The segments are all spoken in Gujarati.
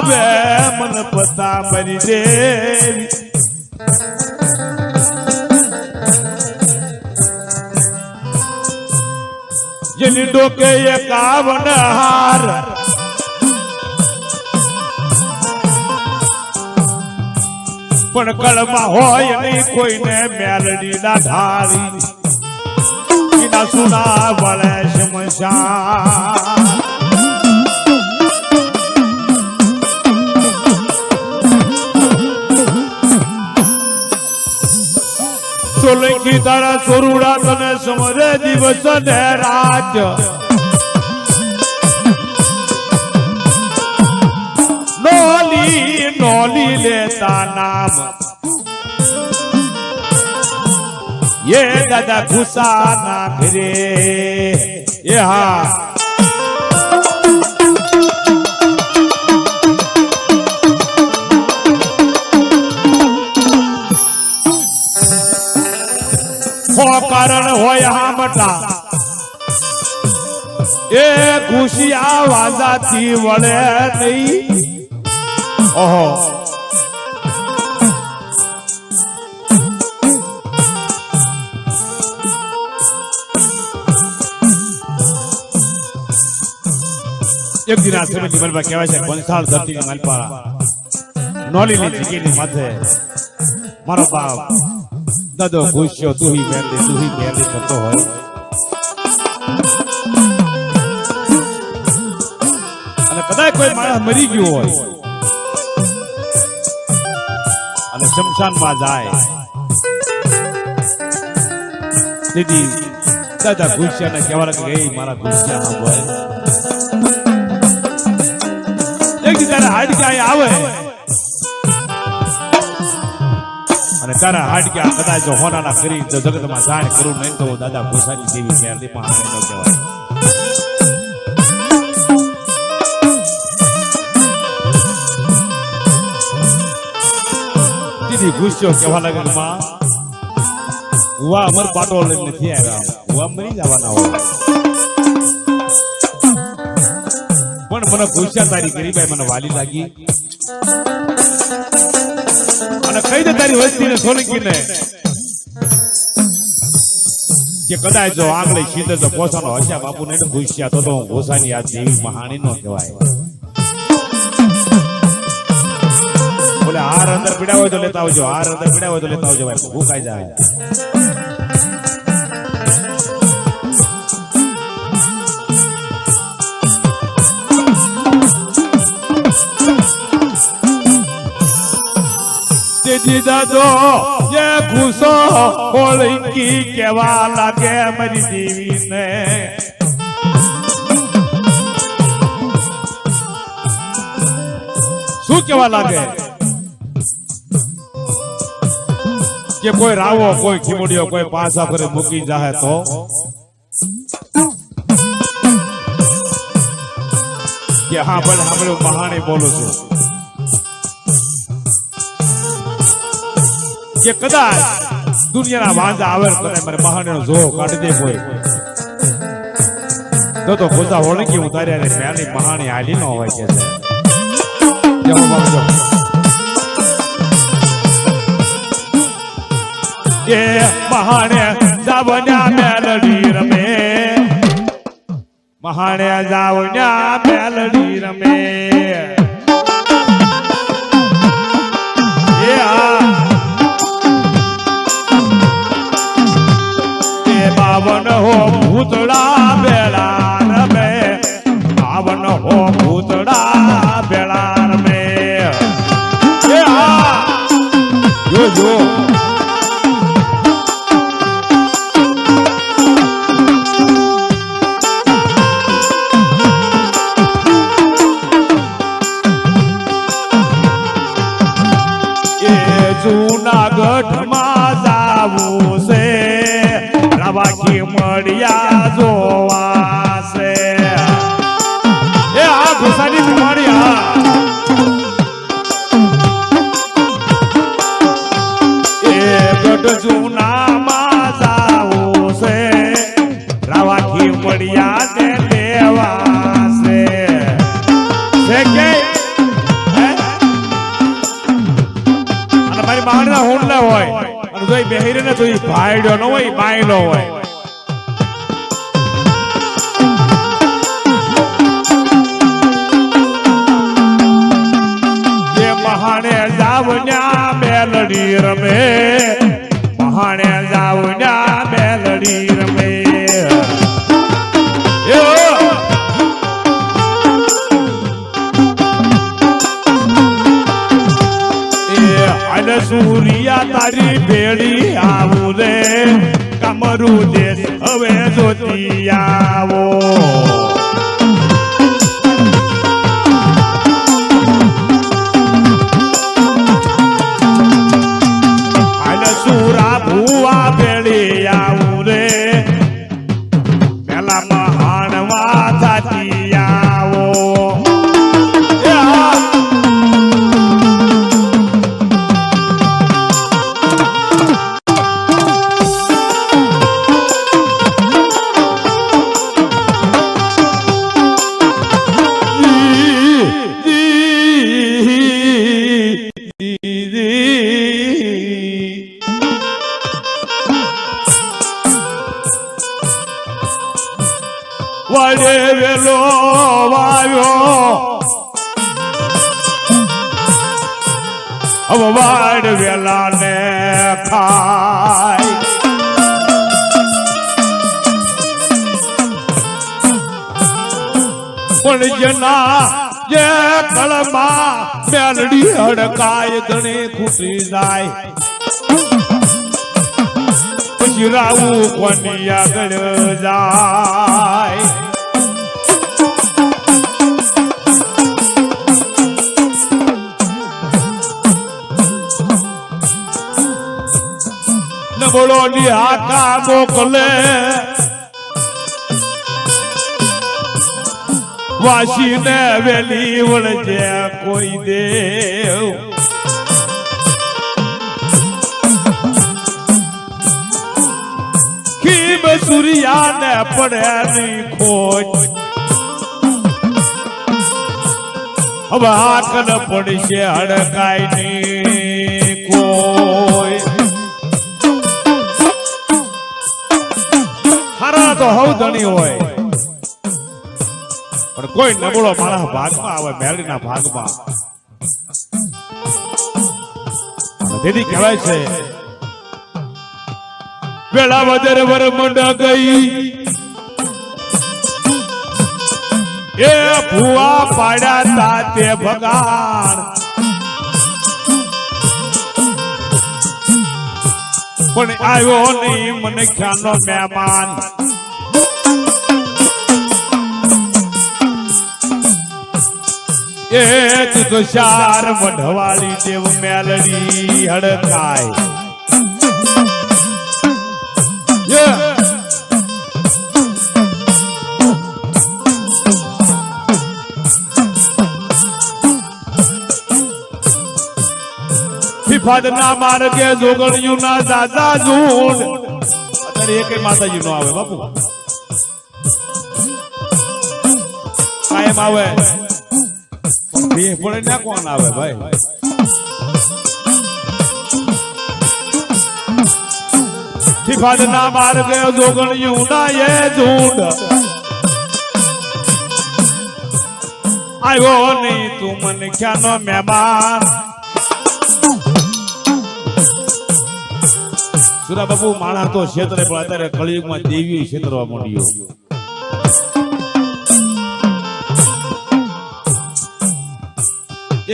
આવે મન પતા મરી દેવી. જેની ડોકે એકાવન હાર. પણ કળમાં હોય નહીં કોઈને મેલડી ના એના સુના વળે શમશાન. સોલંકી તારા સોરુડા તને સમરે દિવસ ને રાત. નોલી નોલી લેતા નામ. એ દાદા ગુસા ના ઘરે. એ હા હોય હા મટા એ ખુશિયા વાજાથી વળે નહીં. એક દિન આ સમય જીવનમાં કહેવાય છે બંસાળ ધરતીની માલપાળા. નોલીની જગ્યાની માથે. મારો બાપ. દાદો ગુસ્યો તું હી મેરલી તું હી મેરલી થતો હોય. અને કદાચ કોઈ માણસ મરી ગયો હોય અને શમશાનમાં જાય. દીદી દાદા ગુસ્યાને કહેવા લાગે "એ મારા ગુસ્યા સાંભળ એક દી તારા અહીં આવે. અને તારા હાડક્યા કદાચ જો હોનાના કરી તો જગતમાં જાણ કરું નહીં તો દાદા ભૂસાની જેવી મેરલી પણ આપણે ન કહેવાય. દીદી ગુસ્સો કહેવા લાગે માં? હુવા અમર પાટો લઈને નથી આવ્યા? હુવા મરી જવાના હોય. પણ મને ગુસ્સા તારી કરી ભાઈ, મને વાલી લાગી. અને કઈ દે તારી વસ્તીને સોલંકીને. કે કદાચ જો આગળ સીધે જો પોસાનો હસ્યા બાપુ ને ગુસ્યા તો તો હું ઘોસાની આ દેવી મહાણી નો કહેવાય. બોલે, હાર અંદર પીડા હોય તો લેતા આવજો, હાર અંદર પીડા હોય તો લેતા આવજો, ભાઈ, ભૂખાઈ જાય. તેજી દાદો જે ખુશો હોળંકી કેવા લાગે મારી દેવીને શું કેવા લાગે કે કોઈ રાવો કોઈ ખીમડીઓ કોઈ પાસા કરે મૂકી જાહે તો કે હા ભલે આપણે મહાણી બોલું છું કે કદાચ દુનિયાના વાંધા આવે કરે મારે બહાને જોર કાઢી દે કોઈ. તો તો ખોટા હોળંગી હું તારી હારે બહાણી હાલી ન હોય કે છે. કે મહાણે જાવન્યા મેલડી રમે. મહાણે જાવન્યા મેલડી રમે. માણના હુંડલા હોય. અને તો બેહીરે ને તો ભાઈડો નો હોય બાયલો હોય. મહાણે જાવન્યા, મેલડી રમે. તારી ભેળી આવું રે. કમરું દેશ હવે જોતી આવો. વેલા ખાય પણ જના જે કળમાં મેલડી હડકાય ધણે ખૂટી જાય પછી રાવું કોની આગળ જાય નબળો ની હાકા મોકલે વાસીને વેલી વળજે કોઈ દેવ. ખીબ સૂર્યાને પડે ખોટ. હવે હાકન પડશે હડકાયની હવ ધણી હોય. પણ કોઈ નબળો માણસ ભાગમાં આવે મેળીના ભાગમાં. તેથી કહેવાય છે વેળા વદર વર મંડ ગઈ. એ ભુવા પાડ્યા તા તે ભગાણ. પણ આવ્યો નહીં મને ખ્યાલનો મહેમાન. એ તુષાર વઢવાળી દેવ મેલડી હડકાય. ફિફાદ ના માર્ગે જોગણિયું ના દાદા જૂન. અત્યારે એકે માતાજી નો આવે બાપુ. કાયમ આવે. બે પણ ના કોણ આવે ભાઈ? ફિફાદ ના માર્ગે જોગણિયું ના એ ઝૂંડ. આવ્યો નહીં તું મને ખ્યાનો મહેમાન. સુરા બાપુ માણા તો ક્ષેત્રે પણ અત્યારે કળિયુગમાં દેવી ક્ષેત્રવા માંડ્યો.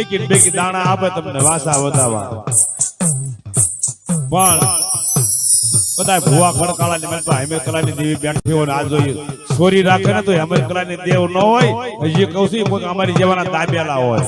એક એક બે દાણા આપે તમને વાસા વધાવા. પણ કદાચ ભુવા ખડકાળા ની મેલપા હેમે કલાની દેવી બેઠી હોય ને આ જોઈએ. છોરી રાખે ને તો હેમે કલાની દેવ ન હોય, હજી કઉ છું અમારી જેવાના દાબેલા હોય.